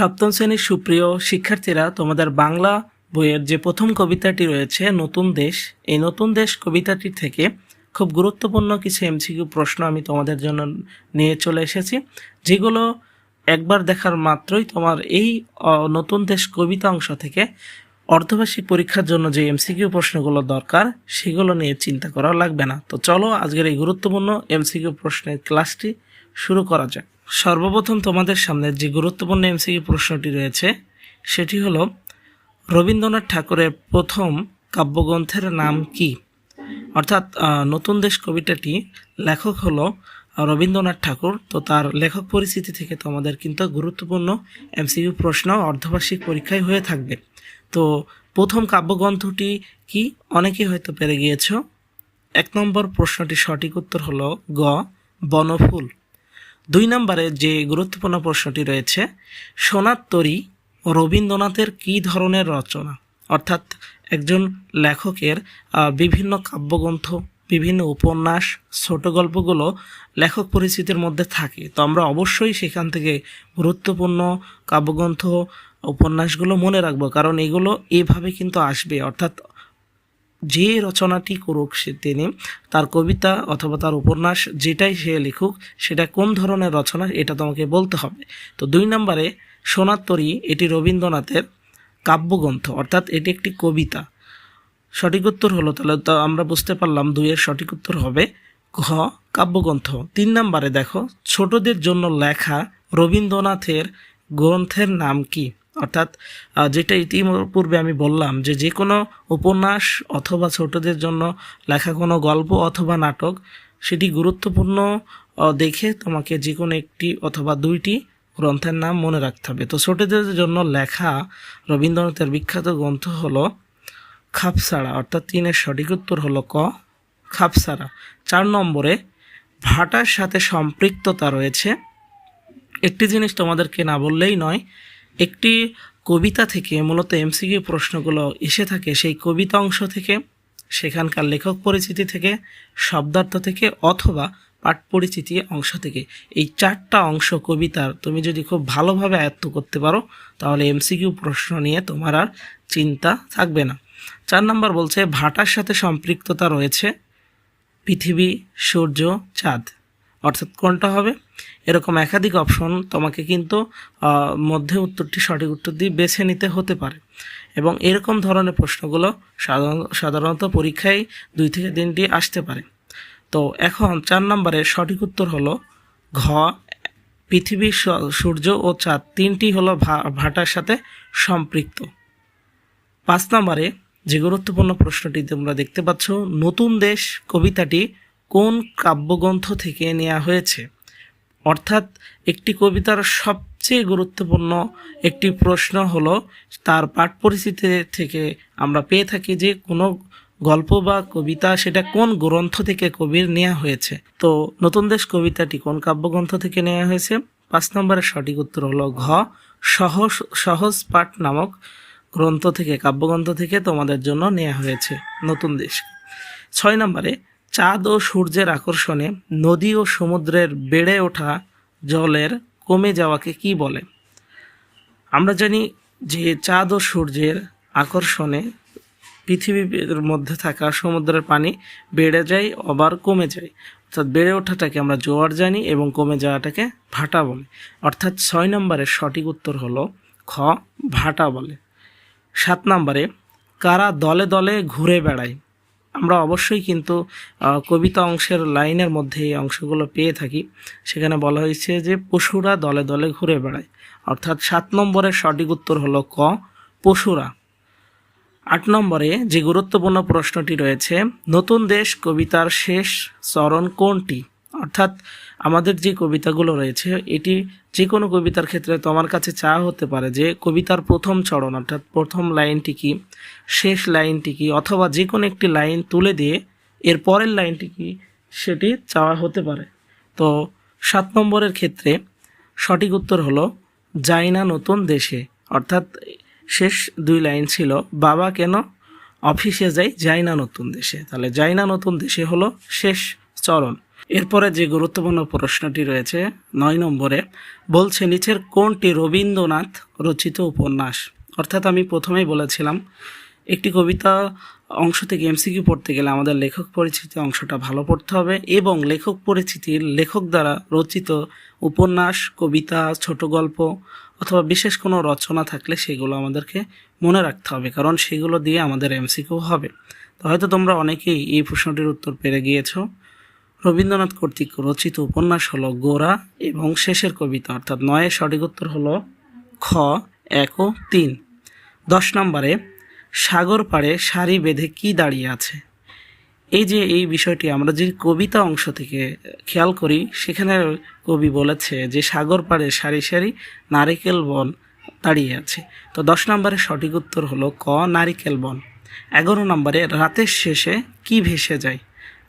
সপ্তম শ্রেণির সুপ্রিয় শিক্ষার্থীরা, তোমাদের বাংলা বইয়ের যে প্রথম কবিতাটি রয়েছে, নতুন দেশ, এই নতুন দেশ কবিতাটি থেকে খুব গুরুত্বপূর্ণ কিছু এমসিকিউ প্রশ্ন আমি তোমাদের জন্য নিয়ে চলে এসেছি, যেগুলো একবার দেখার মাত্রই তোমার এই নতুন দেশ কবিতা অংশ থেকে অর্ধবার্ষিক পরীক্ষার জন্য যে এমসিকিউ প্রশ্নগুলো দরকার, সেগুলো নিয়ে চিন্তা করা লাগবে না। তো চলো, আজকের এই গুরুত্বপূর্ণ এমসিকিউ প্রশ্নের ক্লাসটি শুরু করা যাক। সর্বপ্রথম তোমাদের সামনে যে গুরুত্বপূর্ণ এমসিকিউ প্রশ্নটি রয়েছে, সেটি হলো, রবীন্দ্রনাথ ঠাকুরের প্রথম কাব্যগ্রন্থের নাম কি? অর্থাৎ নতুন দেশ কবিতাটি লেখক হলো রবীন্দ্রনাথ ঠাকুর, তো তার লেখক পরিস্থিতি থেকে তোমাদের কিন্তু গুরুত্বপূর্ণ এমসিকিউ প্রশ্ন অর্ধবার্ষিক পরীক্ষায় হয়ে থাকবে। তো প্রথম কাব্যগ্রন্থটি কি? অনেকেই হয়তো পেরে গিয়েছ। এক নম্বর প্রশ্নটির সঠিক উত্তর হলো গ, বনফুল। দুই নম্বরে যে গুরুত্বপূর্ণ প্রশ্নটি রয়েছে, সোনার তরী রবীন্দ্রনাথের কী ধরনের রচনা? অর্থাৎ একজন লেখকের বিভিন্ন কাব্যগ্রন্থ, বিভিন্ন উপন্যাস, ছোট গল্পগুলো লেখক পরিচিতির মধ্যে থাকে। তো আমরা অবশ্যই সেখান থেকে গুরুত্বপূর্ণ কাব্যগ্রন্থ, উপন্যাসগুলো মনে রাখব, কারণ এগুলো এভাবে কিন্তু আসবে। অর্থাৎ যে রচনাটি করুক সে তিনি, তার কবিতা অথবা তার উপন্যাস যেটাই সে লিখুক, সেটা কোন ধরনের রচনা, এটা তোমাকে বলতে হবে। তো দুই নম্বরে সোনার তরী, এটি রবীন্দ্রনাথের কাব্যগ্রন্থ, অর্থাৎ এটি একটি কবিতা। সঠিক উত্তর হলো, তাহলে তো আমরা বুঝতে পারলাম দুইয়ের সঠিক উত্তর হবে ঘ, কাব্যগ্রন্থ। তিন নম্বরে দেখো, ছোটদের জন্য লেখা রবীন্দ্রনাথের গ্রন্থের নাম কি? অর্থাৎ যেটা ইতিপূর্বে আমি বললাম যে যে কোনো উপন্যাস অথবা ছোটদের জন্য লেখা কোনো গল্প অথবা নাটক, সেটি গুরুত্বপূর্ণ দেখে তোমাকে যে কোনো একটি অথবা দুইটি গ্রন্থের নাম মনে রাখতে হবে। তো ছোটদের জন্য লেখা রবীন্দ্রনাথের বিখ্যাত গ্রন্থ হলো খাপসাড়া, অর্থাৎ তিনের সঠিক উত্তর হলো ক, খাপসাড়া। চার নম্বরে, ভাটার সাথে সম্পৃক্ততা রয়েছে। একটি জিনিস তোমাদেরকে না বললেই নয় একটি কবিতা থেকে মূলত এমসিকিউ প্রশ্নগুলো এসে থাকে, সেই কবিতা অংশ থেকে, সেখানকার লেখক পরিচিতি থেকে, শব্দার্থ থেকে অথবা পাঠ পরিচিতি অংশ থেকে। এই চারটা অংশ কবিতার তুমি যদি খুব ভালোভাবে আয়ত্ত করতে পারো, তাহলে এমসিকিউ প্রশ্ন নিয়ে তোমার আর চিন্তা থাকবে না। চার নম্বর বলছে, ভাটার সাথে সম্পৃক্ততা রয়েছে পৃথিবী, সূর্য, চাঁদ। অর্থাৎ কোনটা হবে? এরকম একাধিক অপশন তোমাকে কিন্তু মধ্যে উত্তরটি সঠিক উত্তর দিয়ে বেছে নিতে হতে পারে। এবং এরকম ধরনের প্রশ্নগুলো সাধারণ- সাধারণত পরীক্ষায় দুই থেকে তিনটি আসতে পারে। তো এখন চার নম্বরের সঠিক উত্তর হলো ঘ। পৃথিবী সূর্য ও চাঁদ তিনটি হলো ভাটার সাথে সম্পৃক্ত। পাঁচ নম্বরে যে গুরুত্বপূর্ণ প্রশ্নটি তোমরা দেখতে পাচ্ছ, নতুন দেশ কবিতাটি কোন কাব্যগ্রন্থ থেকে নেওয়া হয়েছে? অর্থাৎ একটি কবিতার সবচেয়ে গুরুত্বপূর্ণ একটি প্রশ্ন হলো, তার পাঠ পরিস্থিতি থেকে আমরা পেয়ে থাকি যে কোনো গল্প বা কবিতা সেটা কোন গ্রন্থ থেকে কবির নেওয়া হয়েছে? তো নতুন দেশ কবিতাটি কোন কাব্যগ্রন্থ থেকে নেওয়া হয়েছে? পাঁচ নম্বরের সঠিক উত্তর হলো ঘ। সহজ সহজ পাঠ নামক গ্রন্থ থেকে, কাব্যগ্রন্থ থেকে তোমাদের জন্য নেওয়া হয়েছে নতুন দেশ। ছয় নম্বরে চাঁদ ও সূর্যের আকর্ষণে নদী ও সমুদ্রের বেড়ে ওঠা জলের কমে যাওয়াকে কি বলে? আমরা জানি যে চাঁদ ও সূর্যের আকর্ষণে পৃথিবীর মধ্যে থাকা সমুদ্রের পানি বেড়ে যায়, আবার কমে যায়। অর্থাৎ বেড়ে ওঠাটাকে আমরা জোয়ার জানি এবং কমে যাওয়াটাকে ভাটা বলে। অর্থাৎ ছয় নম্বরের সঠিক উত্তর হলো খ, ভাটা বলে। সাত নম্বরে, কারা দলে দলে ঘুরে বেড়ায়? আমরা অবশ্যই কিন্তু কবিতা অংশের লাইনের মধ্যে এই অংশগুলো পেয়ে থাকি। সেখানে বলা হয়েছে যে, পশুরা দলে দলে ঘুরে বেড়ায়। অর্থাৎ সাত নম্বরের সঠিক উত্তর হলো ক, পশুরা। আট নম্বরে যে গুরুত্বপূর্ণ প্রশ্নটি রয়েছে, নতুন দেশ কবিতার শেষ চরণ কোনটি? অর্থাৎ আমাদের যে কবিতাগুলো রয়েছে, এটি যে কোনো কবিতার ক্ষেত্রে তোমার কাছে চাওয়া হতে পারে যে কবিতার প্রথম চরণ, অর্থাৎ প্রথম লাইনটি কি, শেষ লাইনটি কি, অথবা যে কোনো একটি লাইন তুলে দিয়ে এর পরের লাইনটি কি, সেটি চাওয়া হতে পারে। তো সাত নম্বরের ক্ষেত্রে সঠিক উত্তর হলো, যাই না নতুন দেশে। অর্থাৎ শেষ দুই লাইন ছিল, বাবা কেন অফিসে যাই যাই না নতুন দেশে। তাহলে যাই না নতুন দেশে হলো শেষ চরণ। এরপরে যে গুরুত্বপূর্ণ প্রশ্নটি রয়েছে, নয় নম্বরে, বলছে, নিচের কোনটি রবীন্দ্রনাথ রচিত উপন্যাস? অর্থাৎ আমি প্রথমেই বলেছিলাম, একটি কবিতা অংশ থেকে এমসিকিউ পড়তে গেলে আমাদের লেখক পরিচিতি অংশটা ভালো পড়তে হবে এবং লেখক পরিচিতির লেখক দ্বারা রচিত উপন্যাস, কবিতা, ছোট গল্প অথবা বিশেষ কোনো রচনা থাকলে সেগুলো আমাদেরকে মনে রাখতে হবে, কারণ সেগুলো দিয়ে আমাদের এমসিকিউ হবে। তো হয়তো তোমরা অনেকেই এই প্রশ্নটির উত্তর পেরে গিয়েছো। রবীন্দ্রনাথ কর্তৃক রচিত উপন্যাস হলো গোরা এবং শেষের কবিতা, অর্থাৎ নয়ের সঠিক উত্তর হল খ, এক ও তিন। দশ নম্বরে, সাগর পাড়ে সারি বেঁধে কি দাঁড়িয়ে আছে? এই যে এই বিষয়টি আমরা যে কবিতা অংশ থেকে খেয়াল করি, সেখানে কবি বলেছে যে সাগর পাড়ে সারি সারি নারিকেল বন দাঁড়িয়ে আছে। তো দশ নম্বরে সঠিক উত্তর হলো ক, নারিকেল বন। এগারো নম্বরে, রাতের শেষে কি ভেসে যায়?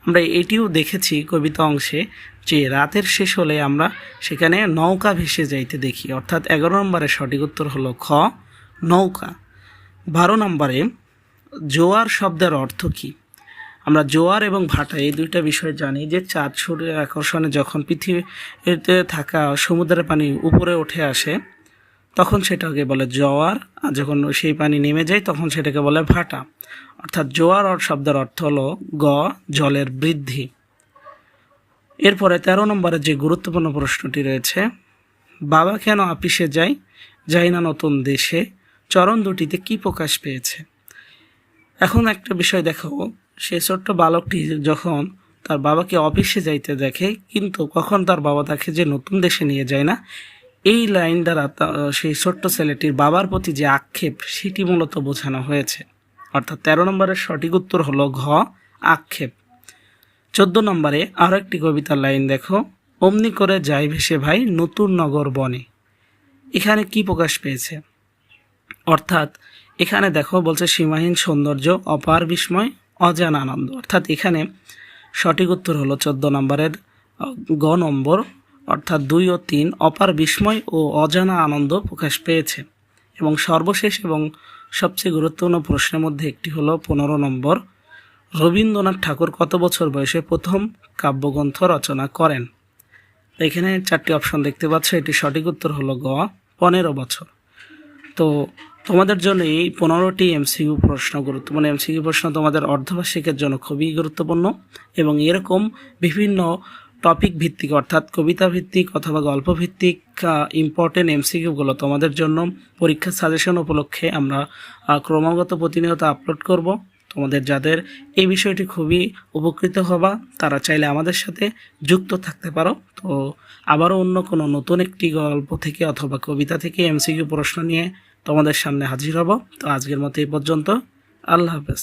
আমরা এটিও দেখেছি কবিতা অংশে যে রাতের শেষ হলে আমরা সেখানে নৌকা ভেসে যাইতে দেখি। অর্থাৎ এগারো নম্বরের সঠিক উত্তর হলো খ, নৌকা। বারো নম্বরে জোয়ার শব্দের অর্থ কী? আমরা জোয়ার এবং ভাটা এই দুইটা বিষয় জানি যে চাঁদ সূর্যের আকর্ষণে যখন পৃথিবীতে থাকা সমুদ্রের পানি উপরে উঠে আসে, তখন সেটাকে বলে জোয়ার। আর যখন সেই পানি নেমে যায়, তখন সেটাকে বলে ভাটা। অর্থাৎ জোয়ার শব্দের অর্থ হলো গ, জলের বৃদ্ধি। এরপরে তেরো নম্বরে যে গুরুত্বপূর্ণ প্রশ্নটি রয়েছে, বাবা কেন আপিসে যায় যাই না নতুন দেশে, চরণ দুটিতে কি প্রকাশ পেয়েছে? এখন একটা বিষয় দেখো, সে ছোট্ট বালকটি যখন তার বাবাকে অফিসে যাইতে দেখে, কিন্তু কখন তার বাবা তাকে যে নতুন দেশে নিয়ে যায় না, এই লাইন দ্বারা সেই ছোট্ট ছেলেটির বাবার প্রতি যে আক্ষেপ, সেটি মূলত বোঝানো হয়েছে। অর্থাৎ তেরো নম্বরের সঠিক উত্তর হলো ঘ, আক্ষেপ। চোদ্দ নম্বরে আরও একটি কবিতার লাইন দেখো, অমনি করে যাই ভেসে ভাই নতুন নগর বনে। এখানে কি প্রকাশ পেয়েছে? অর্থাৎ এখানে দেখো, বলছে সীমাহীন সৌন্দর্য, অপার বিস্ময়, অজানা আনন্দ। অর্থাৎ এখানে সঠিক উত্তর হলো চোদ্দ নম্বরের গ নম্বর। অর্থাৎ দুই ও তিন, অপার বিস্ময় ও অজানা আনন্দ প্রকাশ পেয়েছে। এবং সর্বশেষ এবং সবচেয়ে গুরুত্বপূর্ণ প্রশ্নের মধ্যে একটি হলো পনেরো নম্বর। রবীন্দ্রনাথ ঠাকুর কত বছর বয়সে প্রথম কাব্যগ্রন্থ রচনা করেন? এখানে চারটি অপশন দেখতে পাচ্ছ এটি সঠিক উত্তর হলো গ, পনেরো বছর। তো তোমাদের জন্য এই পনেরোটি এমসিকিউ প্রশ্ন গুরুত্বপূর্ণ এমসিকিউ প্রশ্ন তোমাদের অর্ধবার্ষিকের জন্য খুবই গুরুত্বপূর্ণ এবং এরকম বিভিন্ন টপিক ভিত্তিক, অর্থাৎ কবিতা ভিত্তিক অথবা গল্প ভিত্তিক ইম্পর্টেন্ট এমসিকিউগুলো তোমাদের জন্য পরীক্ষা সাজেশন উপলক্ষে আমরা ক্রমাগত প্রতিনিয়ত আপলোড করব। তোমাদের যাদের এই বিষয়টি খুবই উপকৃত হবা, তারা চাইলে আমাদের সাথে যুক্ত থাকতে পারো। তো আবারও অন্য কোনো নতুন একটি গল্প থেকে অথবা কবিতা থেকে এমসিকিউ প্রশ্ন নিয়ে তোমাদের সামনে হাজির হব। তো আজকের মতো এই পর্যন্ত। আল্লাহ হাফেজ।